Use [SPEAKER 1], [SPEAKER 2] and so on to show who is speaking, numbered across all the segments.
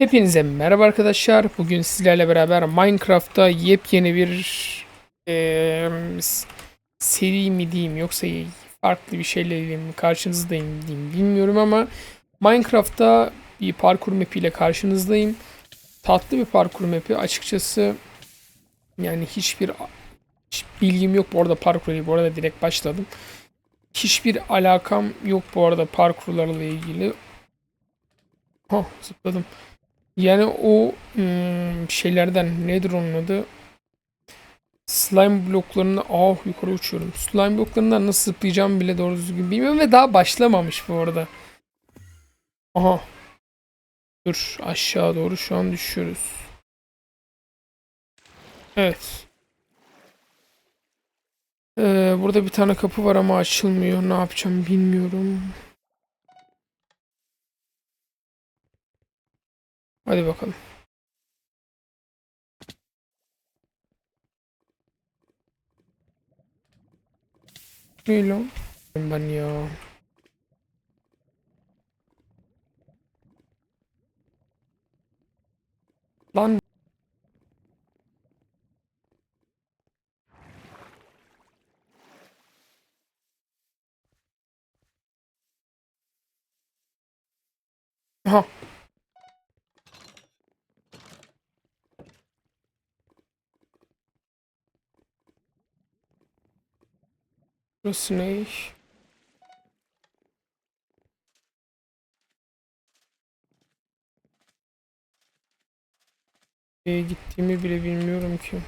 [SPEAKER 1] Hepinize merhaba arkadaşlar. Bugün sizlerle beraber Minecraft'ta yepyeni bir s- seri mi diyeyim yoksa farklı bir şeyle diyeyim karşınızdayım diyeyim bilmiyorum ama Minecraft'ta bir parkur map ile karşınızdayım. Tatlı bir parkur map'i açıkçası yani hiçbir hiç bilgim yok bu arada parkurla bu arada direkt başladım. Hiçbir alakam yok bu arada parkurlarla ilgili. Hah zıpladım. Yani o hmm, şeylerden nedir onun adı? Slime bloklarını ah yukarı uçuyorum. Slime bloklarından nasıl zıplayacağımı bile doğru düzgün bilmiyorum ve daha başlamamış bu arada. Aha. Dur aşağı doğru şu an düşüyoruz. Evet. Ee, burada bir tane kapı var ama açılmıyor. Ne yapacağım bilmiyorum. Hadi bakalım. Ne lan? Ben ya. Lan Aha. Burası ne? Nereye gittiğimi bile bilmiyorum ki.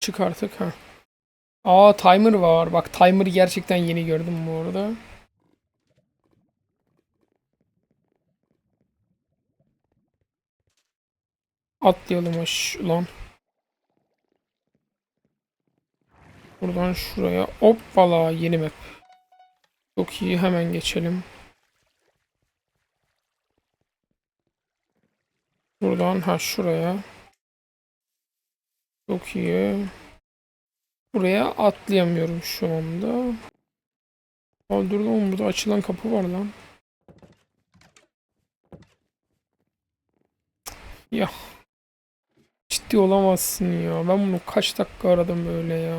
[SPEAKER 1] Çık artık ha. Aa timer var. Bak timer'ı gerçekten yeni gördüm bu arada. Atlayalım aş lan. Buradan şuraya. Hoppala yeni map. Çok iyi hemen geçelim. Buradan ha şuraya. Çok iyi. Buraya atlayamıyorum şu anda. Aa, dur lan burada açılan kapı var lan. Ya. Ciddi olamazsın ya. Ben bunu kaç dakika aradım böyle ya.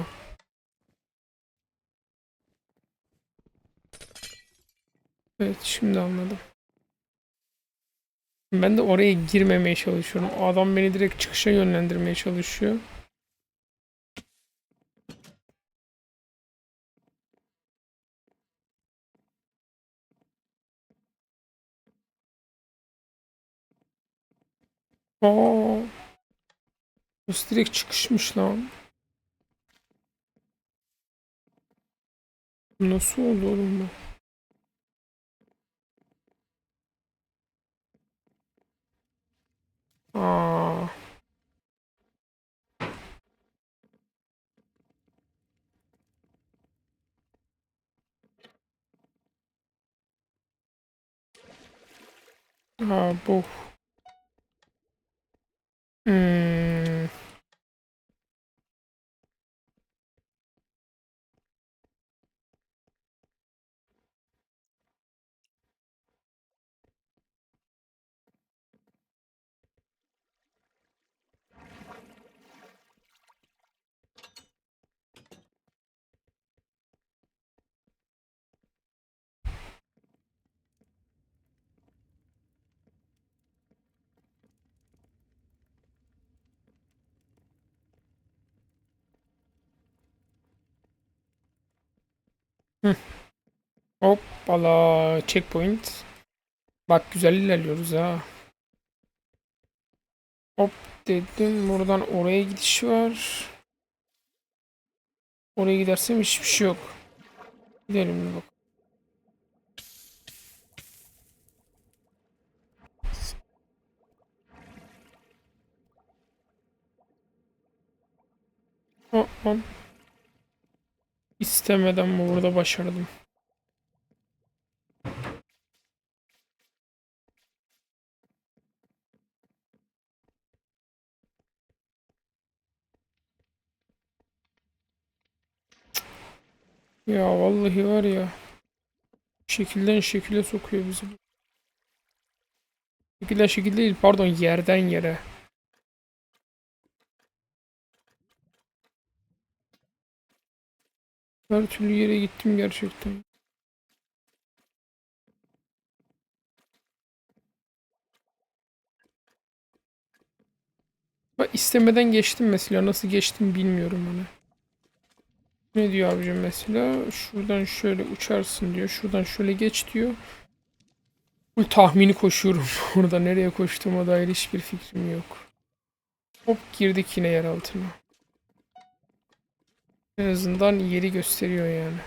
[SPEAKER 1] Evet şimdi anladım. Ben de oraya girmemeye çalışıyorum. Adam beni direkt çıkışa yönlendirmeye çalışıyor. Aa, burası direkt çıkışmış lan. Nasıl oldu oğlum bu? Aa. Ha bu. Hmm. Hı. Hoppala checkpoint. Bak güzel ilerliyoruz ha. Hop dedim buradan oraya gidiş var. Oraya gidersem hiçbir şey yok. Gidelim bir bak. Hop, hop. İstemeden bu burada başardım. Ya vallahi var ya. Şekilden şekile sokuyor bizi. Şekilden şekil değil pardon yerden yere. Her türlü yere gittim gerçekten. Bak istemeden geçtim mesela. Nasıl geçtim bilmiyorum hani. Ne diyor abicim mesela? Şuradan şöyle uçarsın diyor. Şuradan şöyle geç diyor. Bu tahmini koşuyorum. Orada nereye koştuğuma dair hiçbir fikrim yok. Hop girdik yine yer altına. En azından yeri gösteriyor yani.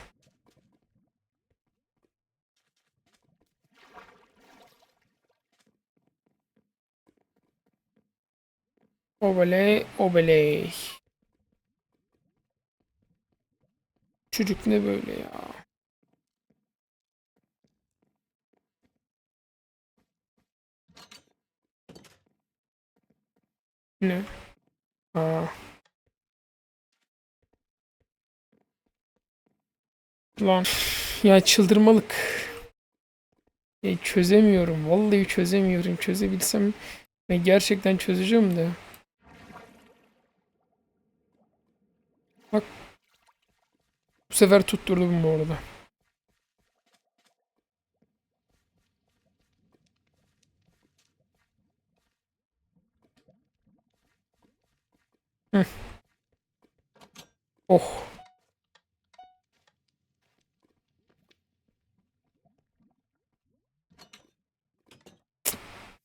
[SPEAKER 1] Obeley, obeley. Çocuk ne böyle ya? Ne? Aa. Lan ya çıldırmalık. Ya çözemiyorum. Vallahi çözemiyorum. Çözebilsem ben gerçekten çözeceğim de. Bak. Bu sefer tutturdum bu arada. Hı. Oh.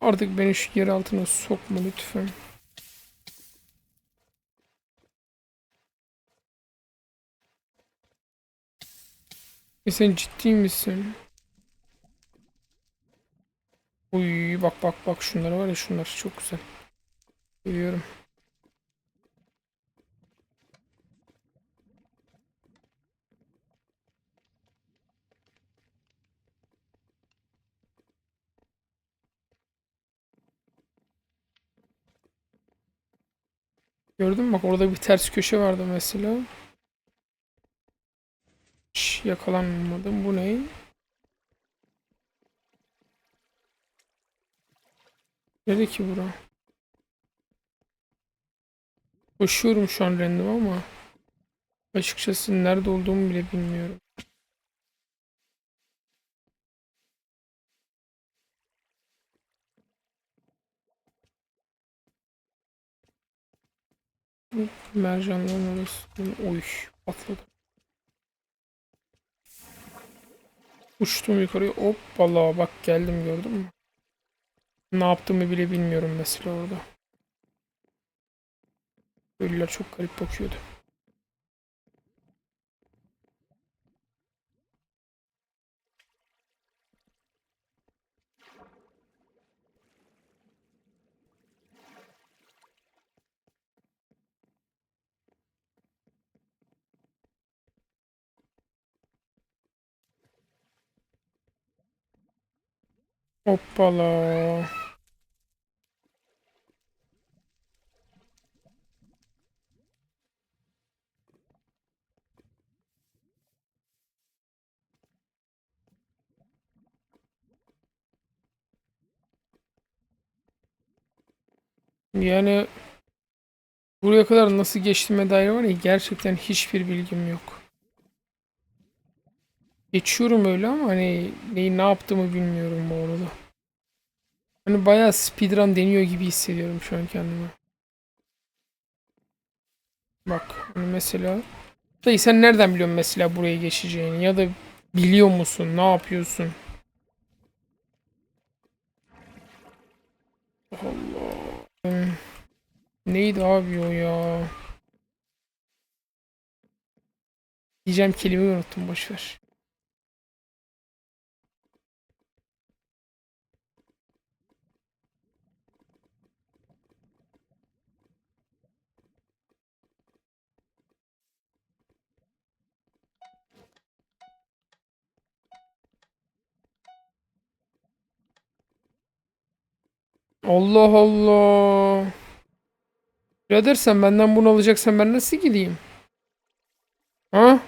[SPEAKER 1] Artık beni şu yer altına sokma lütfen. E sen ciddi misin? Uy bak bak bak şunlar var ya şunlar çok güzel. Biliyorum. Gördün mü bak orada bir ters köşe vardı mesela. Hiç yakalanmadım. Bu ne? Nerede ki bura? Koşuyorum şu an random ama açıkçası nerede olduğumu bile bilmiyorum. Mercanların orası. Oy patladı. Uçtum yukarıya. Hoppala bak geldim gördün mü? Ne yaptığımı bile bilmiyorum mesela orada. Ölüler çok garip bakıyordu. Hoppala. Yani buraya kadar nasıl geçtiğime dair var ya gerçekten hiçbir bilgim yok. Geçiyorum öyle ama hani neyi ne yaptığımı bilmiyorum bu arada. Hani bayağı speedrun deniyor gibi hissediyorum şu an kendimi. Bak hani mesela Dayı sen nereden biliyorsun mesela buraya geçeceğini ya da biliyor musun ne yapıyorsun? Allah. Neydi abi o ya? Diyeceğim kelimeyi unuttum boşver. Allah Allah. Birader sen benden bunu alacaksan ben nasıl gideyim? Ha?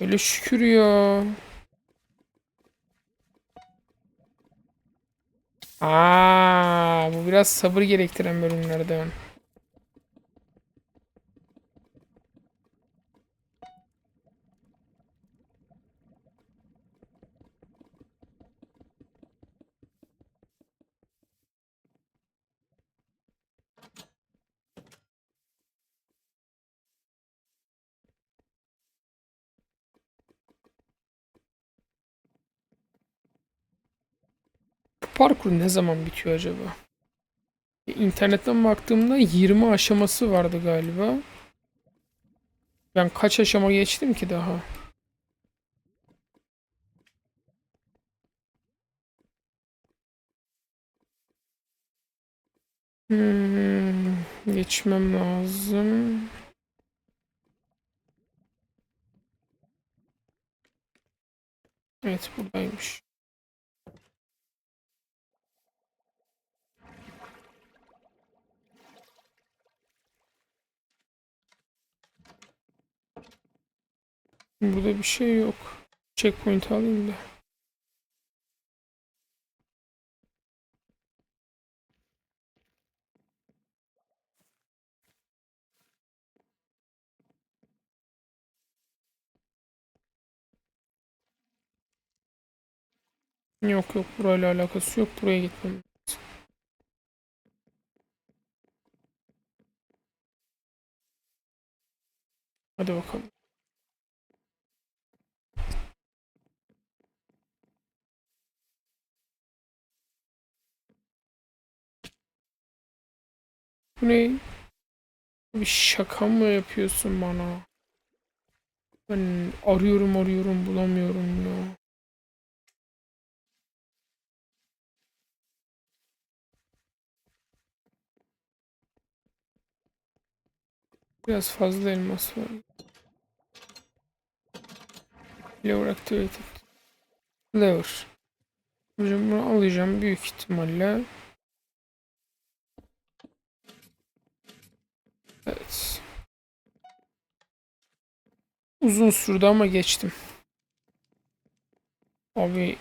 [SPEAKER 1] Öyle şükür ya. Aa, bu biraz sabır gerektiren bölümlerden. Parkur ne zaman bitiyor acaba? İnternetten baktığımda 20 aşaması vardı galiba. Ben kaç aşama geçtim ki daha? Hmm, geçmem lazım. Evet buradaymış. Burada bir şey yok. Checkpoint alayım da. Yok yok burayla alakası yok. Buraya gitmem. Hadi bakalım. Bu ne? Bir şaka mı yapıyorsun bana? Ben arıyorum arıyorum bulamıyorum ya. Biraz fazla elmas var. Lever activated. Lever. Hocam bunu alacağım büyük ihtimalle. Evet. Uzun sürdü ama geçtim. Abi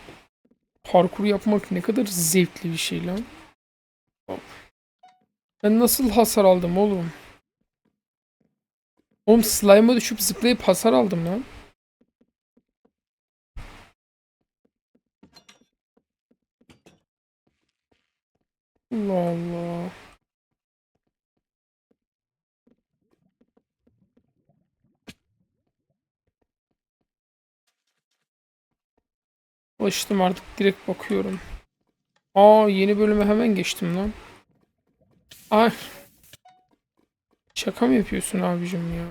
[SPEAKER 1] parkur yapmak ne kadar zevkli bir şey lan. Ben nasıl hasar aldım oğlum? Oğlum slime'a düşüp zıplayıp hasar aldım lan. Allah Allah. Alıştım artık direkt bakıyorum. Aa yeni bölüme hemen geçtim lan. Ay. Şaka mı yapıyorsun abicim ya?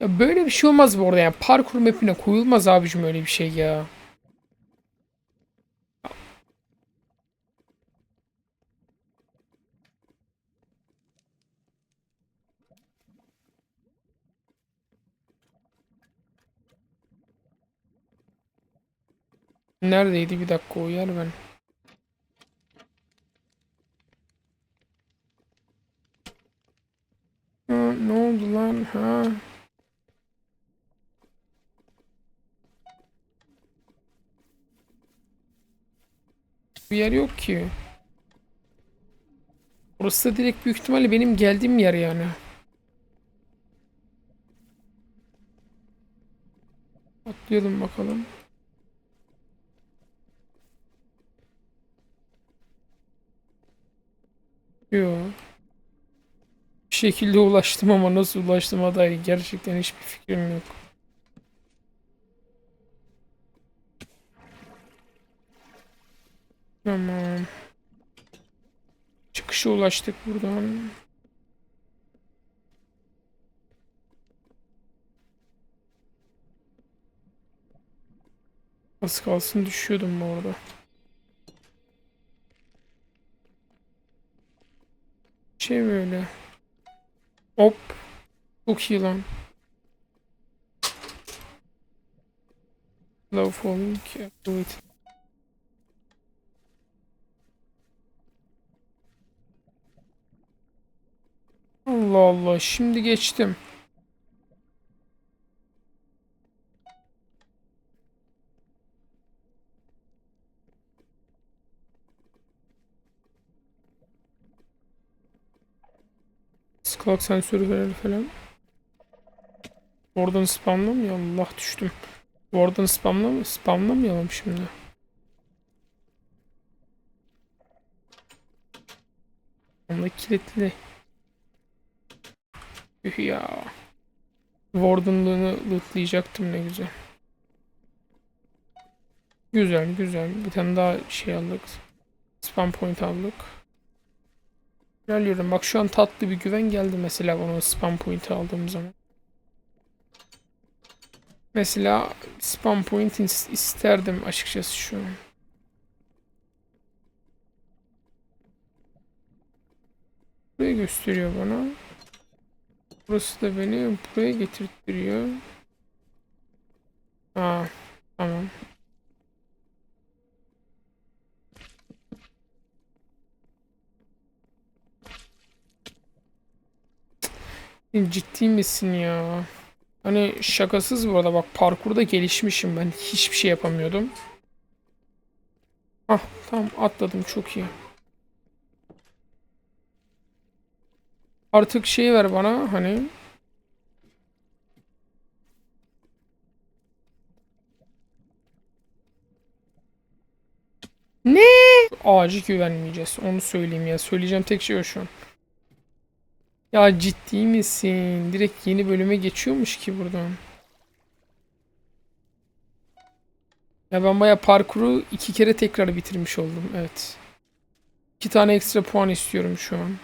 [SPEAKER 1] Ya böyle bir şey olmaz bu arada yani. Parkur mapine koyulmaz abicim öyle bir şey ya. Neredeydi bir dakika o yer ben. Ha, ne oldu lan ha? Bir yer yok ki. Orası da direkt büyük ihtimalle benim geldiğim yer yani. Atlayalım bakalım. Yo. Bir şekilde ulaştım ama nasıl ulaştığıma dair gerçekten hiçbir fikrim yok. Tamam. Çıkışa ulaştık buradan. Az kalsın düşüyordum bu arada. Şey böyle. Hop. Çok iyi lan. Love falling. Evet. Allah Allah. Şimdi geçtim. Clock sensörü falan. Oradan spamlamayalım. Allah düştüm. Oradan spamlam spamlamayalım şimdi. Onda kilitli. Üh ya. Warden'lığını lootlayacaktım ne güzel. Güzel güzel. Bir tane daha şey aldık. Spam point aldık. İlerliyorum. Bak şu an tatlı bir güven geldi mesela bana o spam point aldığım zaman. Mesela spam point is- isterdim açıkçası şu an. Burayı gösteriyor bana. Burası da beni buraya getirtiyor. Aa, tamam. Cık, Ciddi misin ya? Hani şakasız bu arada bak parkurda gelişmişim ben. Hiçbir şey yapamıyordum. Ah tamam atladım çok iyi. Artık şey ver bana hani. Ne? Ağacı güvenmeyeceğiz. Onu söyleyeyim ya. Söyleyeceğim tek şey o şu an. Ya ciddi misin? Direkt yeni bölüme geçiyormuş ki buradan. Ya ben baya parkuru iki kere tekrar bitirmiş oldum. Evet. İki tane ekstra puan istiyorum şu an.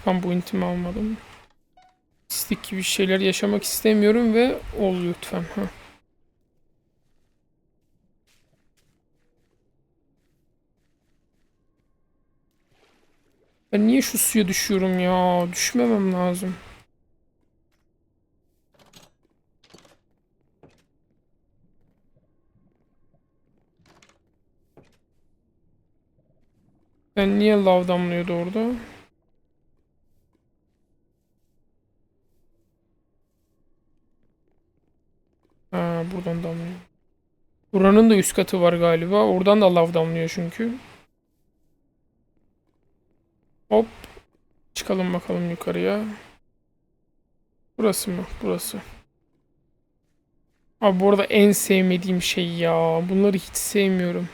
[SPEAKER 1] Spam point'imi almadım. Pislik gibi şeyler yaşamak istemiyorum ve ol lütfen. Ha. Ben niye şu suya düşüyorum ya? Düşmemem lazım. Ben niye lav damlıyordu orada? Ha, buradan damlıyor. Buranın da üst katı var galiba. Oradan da lav damlıyor çünkü. Hop. Çıkalım bakalım yukarıya. Burası mı? Burası. Abi bu arada en sevmediğim şey ya. Bunları hiç sevmiyorum.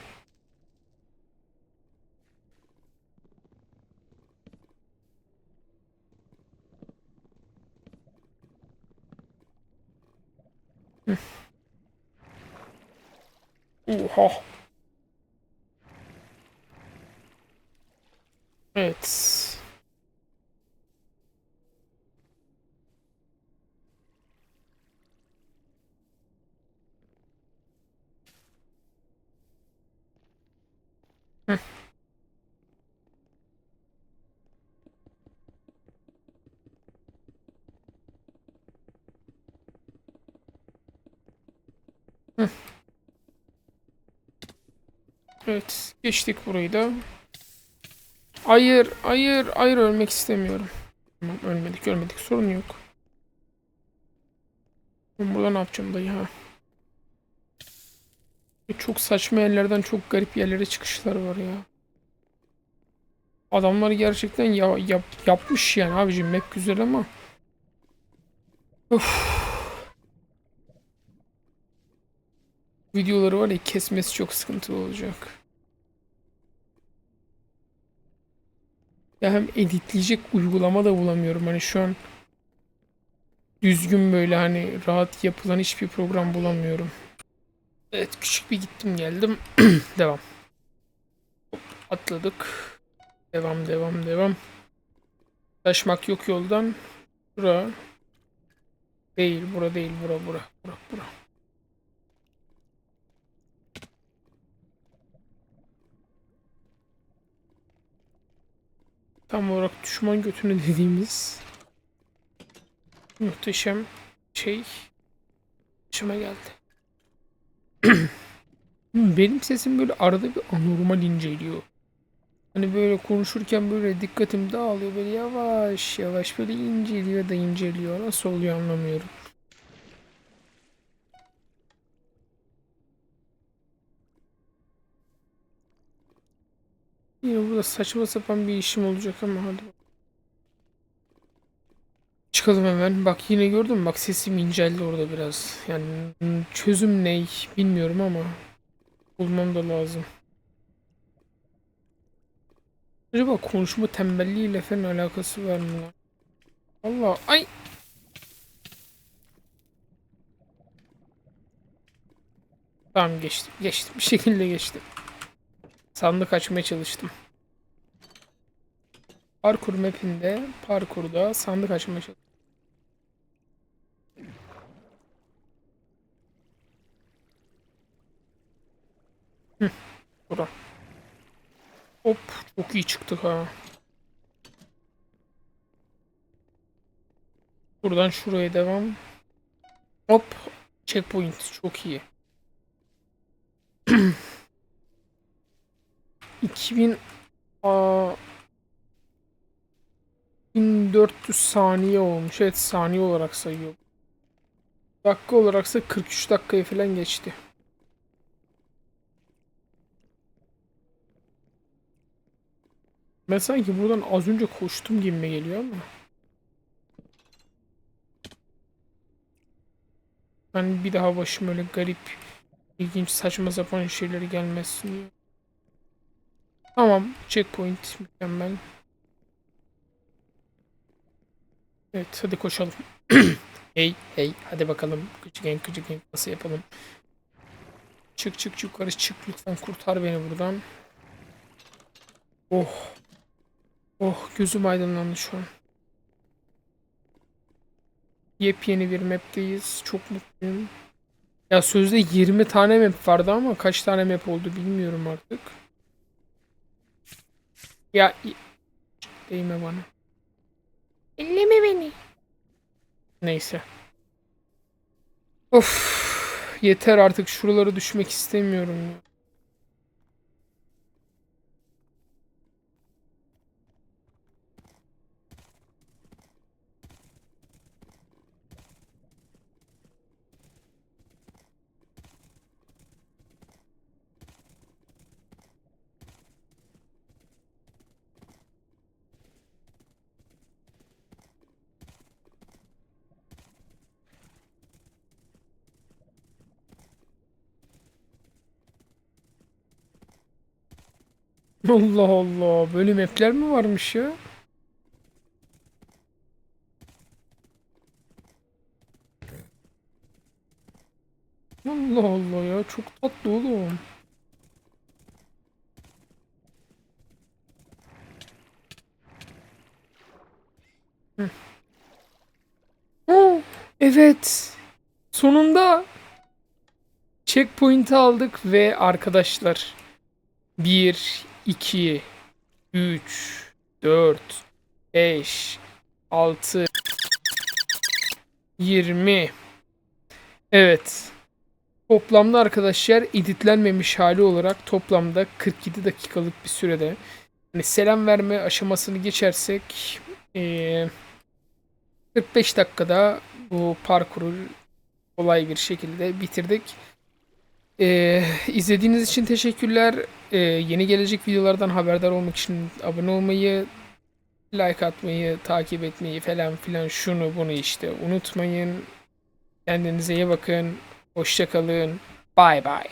[SPEAKER 1] Oha. Evet. Heh. Heh. Evet, geçtik burayı da. Hayır, hayır, hayır ölmek istemiyorum. Tamam, ölmedik, ölmedik. Sorun yok. Ben burada ne yapacağım dayı ha? E, Çok saçma yerlerden çok garip yerlere çıkışlar var ya. Adamlar gerçekten ya, yap, yapmış yani abicim map güzel ama. Of. Videoları var ya kesmesi çok sıkıntılı olacak. Ya hem editleyecek uygulama da bulamıyorum. Hani şu an düzgün böyle hani rahat yapılan hiçbir program bulamıyorum. Evet küçük bir gittim geldim. devam. Atladık. Devam devam devam. Taşmak yok yoldan. Bura. Değil bura değil bura bura bura bura. Tam olarak düşman götünü dediğimiz muhteşem şey başıma geldi. Benim sesim böyle arada bir anormal inceliyor. Hani böyle konuşurken böyle dikkatim dağılıyor böyle yavaş yavaş böyle inceliyor da inceliyor. Nasıl oluyor anlamıyorum. Yine burada saçma sapan bir işim olacak ama hadi. Çıkalım hemen. Bak yine gördün mü? Bak sesim inceldi orada biraz. Yani çözüm ne bilmiyorum ama bulmam da lazım. Acaba konuşma tembelliğiyle falan alakası var mı? Allah ay Tamam geçtim. Geçtim. Bir şekilde geçtim. Sandık açmaya çalıştım. Parkur map'inde parkurda sandık açmaya çalıştım. Hı, bura. Hop çok iyi çıktık ha. Buradan şuraya devam. Hop checkpoint çok iyi. 2000 aa, 1400 saniye olmuş. Evet saniye olarak sayıyor. Dakika olaraksa 43 dakikayı falan geçti. Ben sanki buradan az önce koştum gibime geliyor ama. Ben bir daha başıma öyle garip, ilginç, saçma sapan şeyleri gelmesin diye. Tamam, checkpoint mükemmel. Evet, hadi koşalım. hey, hey, hadi bakalım. Küçük en küçük en nasıl yapalım? Çık çık yukarı çık lütfen kurtar beni buradan. Oh. Oh gözüm aydınlandı şu an. Yepyeni bir map'teyiz. Çok mutluyum. Ya sözde 20 tane map vardı ama kaç tane map oldu bilmiyorum artık. Ya değme bana. Elleme beni. Neyse. Of. Yeter artık şuralara düşmek istemiyorum ya. Allah Allah. Böyle mapler mi varmış ya? Allah Allah ya. Çok tatlı oğlum. Oh, evet. Sonunda checkpoint'i aldık ve arkadaşlar 1, 2, 3, 4, 5, 6, 20. Evet. Toplamda arkadaşlar editlenmemiş hali olarak toplamda 47 dakikalık bir sürede hani selam verme aşamasını geçersek eee 45 dakikada bu parkuru kolay bir şekilde bitirdik. Ee, izlediğiniz için teşekkürler. Ee, yeni gelecek videolardan haberdar olmak için abone olmayı, like atmayı, takip etmeyi falan filan şunu bunu işte unutmayın. Kendinize iyi bakın. Hoşça kalın. Bye bye.